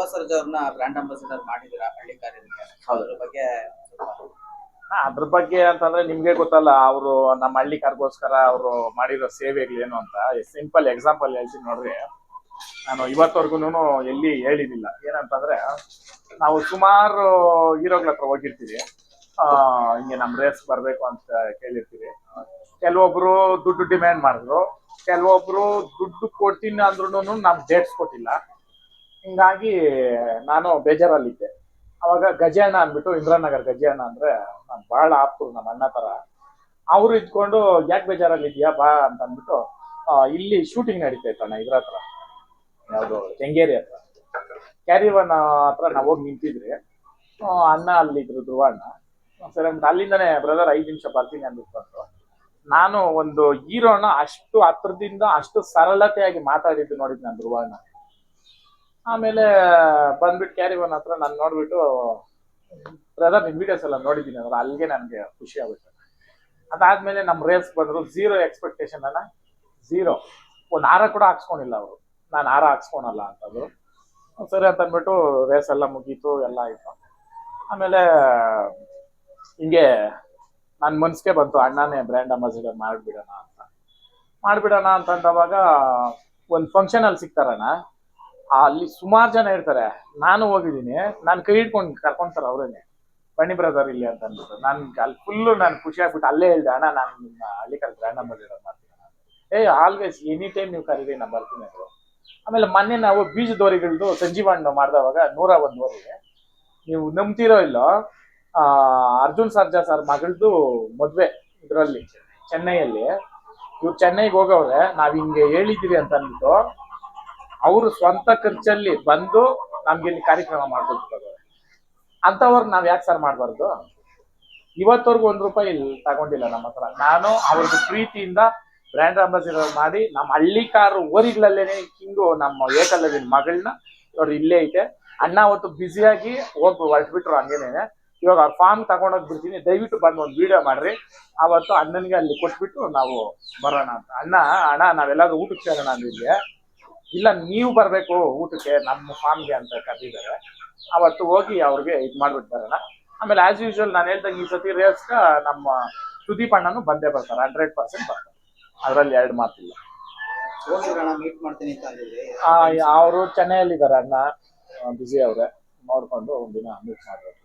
ಸರ್ಜಾ ಅವ್ರನ್ನ brand ambassador ಮಾಡಿದಿರಾ ಹಳ್ಳಿ ಕಾರ್ಯಕ್ಕೆ ಅದ್ರ ಬಗ್ಗೆ ಹಾ, ಅದ್ರ ಬಗ್ಗೆ ಅಂತಂದ್ರೆ ನಿಮ್ಗೆ ಗೊತ್ತಲ್ಲ ಅವರು ನಮ್ಮ ಹಳ್ಳಿ ಕಾರ್ಗೋಸ್ಕರ ಅವರು ಮಾಡಿರೋ ಸೇವೆಗಳೇನು ಅಂತ. ಸಿಂಪಲ್ ಎಕ್ಸಾಂಪಲ್ ಹೇಳ್ತೀನಿ ನೋಡ್ರಿ. ನಾನು ಇವತ್ತವರೆಗೂ ಎಲ್ಲಿ ಹೇಳಿದಿಲ್ಲ. ಏನಂತಂದ್ರೆ ನಾವು ಸುಮಾರು ಹೀರೋಗಳ ಹತ್ರ ಹೋಗಿರ್ತೀವಿ. ಆ, ಹಿಂಗೆ ನಮ್ ರೇಸ್ ಬರ್ಬೇಕು ಅಂತ ಕೇಳಿರ್ತೀವಿ. ಕೆಲವೊಬ್ರು ದುಡ್ಡು ಡಿಮ್ಯಾಂಡ್ ಮಾಡಿದ್ರು. ಕೆಲವೊಬ್ರು ದುಡ್ಡು ಕೊಡ್ತೀನಿ ಅಂದ್ರೂ ನಮ್ ಡೇಟ್ಸ್ ಕೊಟ್ಟಿಲ್ಲ. ಹಿಂಗಾಗಿ ನಾನು ಬೇಜಾರಲ್ಲಿದ್ದೆ. ಅವಾಗ ಗಜಣ್ಣ ಅಂದ್ಬಿಟ್ಟು ಇಂದ್ರಾನಗರ್ ಗಜಣ್ಣ ಅಂದ್ರೆ ನಾನು ಬಹಳ ಆಪ್ತರು ನಮ್ಮ ಅಣ್ಣ ತರ. ಅವ್ರು ಇದ್ಕೊಂಡು, ಯಾಕೆ ಬೇಜಾರಲ್ಲಿ ಇದೆಯಾ ಬಾ ಅಂತ ಅಂದ್ಬಿಟ್ಟು ಇಲ್ಲಿ ಶೂಟಿಂಗ್ ನಡೀತೈತಣ್ಣ ಇದ್ರ ಹತ್ರ. ಯಾವುದು ಕೆಂಗೇರಿ ಹತ್ರ. ಕ್ಯಾರಿವನ್ ಹತ್ರ ನಾವು ಹೋಗಿ ನಿಂತಿದ್ರಿ. ಅಣ್ಣ ಅಲ್ಲಿದ್ರು ಧ್ರುವ ಅಣ್ಣ. ಸರಿ ಅಂತ ಅಲ್ಲಿಂದನೇ, ಬ್ರದರ್, ಐದು ನಿಮಿಷ ಬರ್ತೀನಿ ಅಂದ್ಬಿಟ್ಟು ನಾನು ಒಂದು ಹೀರೋನ ಅಷ್ಟು ಹತ್ರದಿಂದ ಅಷ್ಟು ಸರಳತೆಯಾಗಿ ಮಾತಾಡಿದ್ದು ನೋಡಿದ್ ನಾನು ಧ್ರುವ ಅಣ್ಣ. ಆಮೇಲೆ ಬಂದ್ಬಿಟ್ಟು ಕ್ಯಾರಿ ಒನ್ ಹತ್ರ ನಾನು ನೋಡ್ಬಿಟ್ಟು ಬ್ರದರ್ ನಿಮ್ ವಿಡಿಯೋಸ್ ಎಲ್ಲ ನೋಡಿದ್ದೀನಿ ಅಂದ್ರೆ ಅಲ್ಲಿಗೆ ನನಗೆ ಖುಷಿ ಆಗುತ್ತೆ ಅದಾದ್ಮೇಲೆ ನಮ್ಮ ರೇಸ್ ಬಂದ್ರು ಝೀರೋ ಎಕ್ಸ್ಪೆಕ್ಟೇಷನ್ ಅಲ್ಲ ಝೀರೋ ಒಂದು ಹಾರ ಕೂಡ ಹಾಕ್ಸ್ಕೊಂಡಿಲ್ಲ ಅವರು. ನಾನು ಹಾರ ಹಾಕ್ಸ್ಕೊಳಲ್ಲ ಅಂತಂದ್ರು. ಸರಿ ಅಂತ ಅಂದ್ಬಿಟ್ಟು ರೇಸ್ ಎಲ್ಲ ಮುಗೀತು, ಎಲ್ಲ ಆಯ್ತು. ಆಮೇಲೆ ಹಿಂಗೆ ನನ್ನ ಮನ್ಸಿಗೆ ಬಂತು, ಅಣ್ಣನೇ ಬ್ರ್ಯಾಂಡ್ ಅಂಬಾಸಿಡರ್ ಮಾಡಿಬಿಡೋಣ ಅಂತ. ಮಾಡಿಬಿಡೋಣ ಅಂತಂದವಾಗ ಒಂದು ಫಂಕ್ಷನಲ್ಲಿ ಸಿಗ್ತಾರಣ್ಣ. ಅಲ್ಲಿ ಸುಮಾರು ಜನ ಇರ್ತಾರೆ. ನಾನು ಹೋಗಿದ್ದೀನಿ. ನಾನು ಕೈ ಹಿಡ್ಕೊಂಡು ಕರ್ಕೊಂತಾರೆ ಅವ್ರೇನೆ. ಬನ್ನಿ ಬ್ರದರ್ ಇಲ್ಲಿ ಅಂತ ಅಂದ್ಬಿಟ್ಟು ನಾನು ಅಲ್ಲಿ ಫುಲ್ಲು ನಾನು ಖುಷಿ ಆಗ್ಬಿಟ್ಟು ಅಲ್ಲೇ ಹೇಳ್ದೆ ಅಣ್ಣ ನಾನು ನಿಮ್ಮ ಹಳ್ಳಿ ಕಡೆ ಬ್ರ್ಯಾಂಡ್ ಅಂಬಾಸಿಡರ್ ಮಾಡ್ತೀನಿ ಅಣ್ಣ. ಏ ಆಲ್ವೇಸ್ ಎನಿ ಟೈಮ್ ನೀವು ಕರೀರಿ ನಾನು ಬರ್ತೀನಿ ಅವರು ಆಮೇಲೆ ಮೊನ್ನೆ ನಾವು ಬೀಜ ಬೀಜದೋರಿಗಳದ್ದು ಸಂಜೀವಣ್ಣ ಮಾಡಿದವಾಗ ನೂರ ಒಂದುವರೆಗೆ ನೀವು ನಂಬ್ತಿರೋ ಇಲ್ಲೋ ಆ, ಅರ್ಜುನ್ ಸರ್ಜಾ ಸರ್ ಮಗಳದ್ದು ಮದುವೆ ಇದರಲ್ಲಿ ಚೆನ್ನೈಯಲ್ಲಿ. ಇವ್ರು ಚೆನ್ನೈಗೆ ಹೋಗೋವ್ರೆ ನಾವ್ ಹಿಂಗೆ ಹೇಳಿದೀವಿ ಅಂತ ಅಂದ್ಬಿಟ್ಟು ಅವರು ಸ್ವಂತ ಖರ್ಚಲ್ಲಿ ಬಂದು ನಮ್ಗೆ ಇಲ್ಲಿ ಕಾರ್ಯಕ್ರಮ ಮಾಡ್ಕೊಡ್ತಾರೆ. ಅಂತವ್ರು ನಾವ್ ಯಾಕೆ ಸರ್ ಮಾಡಬಾರ್ದು? ಇವತ್ತವರೆಗೂ ಒಂದ್ ರೂಪಾಯಿ ತಗೊಂಡಿಲ್ಲ ನಮ್ಮ ಹತ್ರ. ನಾನು ಅವ್ರದ್ದು ಪ್ರೀತಿಯಿಂದ ಬ್ರ್ಯಾಂಡ್ ಅಂಬಾಸಿಡರ್ ಮಾಡಿ ನಮ್ಮ ಹಳ್ಳಿ ಕಾರು ಊರಿಗಳಲ್ಲೇನೆ ಹಿಂಗು ನಮ್ಮ ಏಕಲವ್ಯನ ಮಗಳನ್ನ ಇವ್ರು ಇಲ್ಲೇ ಐತೆ. ಅಣ್ಣ ಅವತ್ತು ಬ್ಯುಸಿಯಾಗಿ ಹೋಗಿ ಹೊರಟ್ಬಿಟ್ರು ಹಂಗೇನೆ ಇವಾಗ ಅವ್ರ ಫಾರ್ಮ್ ತಗೊಂಡೋಗಿ ಬಿಡ್ತೀನಿ. ದಯವಿಟ್ಟು ಬಂದು ಒಂದು ವಿಡಿಯೋ ಮಾಡ್ರಿ. ಅವತ್ತು ಅಣ್ಣನಿಗೆ ಅಲ್ಲಿ ಕೊಟ್ಬಿಟ್ಟು ನಾವು ಬರೋಣ ಅಂತ. ಅಣ್ಣ ಅಣ್ಣ, ನಾವೆಲ್ಲಾದ್ರೂ ಊಟಕ್ಕೆ ಸೇರೋಣ ಅಂದಿದ್ದೆ ಇಲ್ಲ ನೀವು ಬರಬೇಕು ಊಟಕ್ಕೆ ನಮ್ಮ ಫಾರ್ಮ್ಗೆ ಅಂತ ಕರೆದಿದ್ದಾರೆ ಅವತ್ತು ಹೋಗಿ ಅವ್ರಿಗೆ ಇದು ಮಾಡ್ಬಿಟ್ಟು ಬರೋಣ. ಆಮೇಲೆ ಆಸ್ ಯೂಶುವಲ್ ನಾನು ಹೇಳ್ದಂಗೆ ಈ ಸತಿ ರೇಸ್ ನಮ್ಮ ಸುದೀಪ್ ಅಣ್ಣನು ಬಂದೇ ಬರ್ತಾರೆ ಹಂಡ್ರೆಡ್ ಪರ್ಸೆಂಟ್ ಬರ್ತಾರೆ. ಅದರಲ್ಲಿ ಎರಡು ಮಾತಿಲ್ಲ. ಅವರು ಚೆನ್ನೈಯಲ್ಲಿದ್ದಾರೆ ಅಣ್ಣ. ಬಿಸಿ ಅವ್ರೆ. ನೋಡ್ಕೊಂಡು ಒಂದಿನ ಮೀಟ್ ಮಾಡ್ಬೇಕು.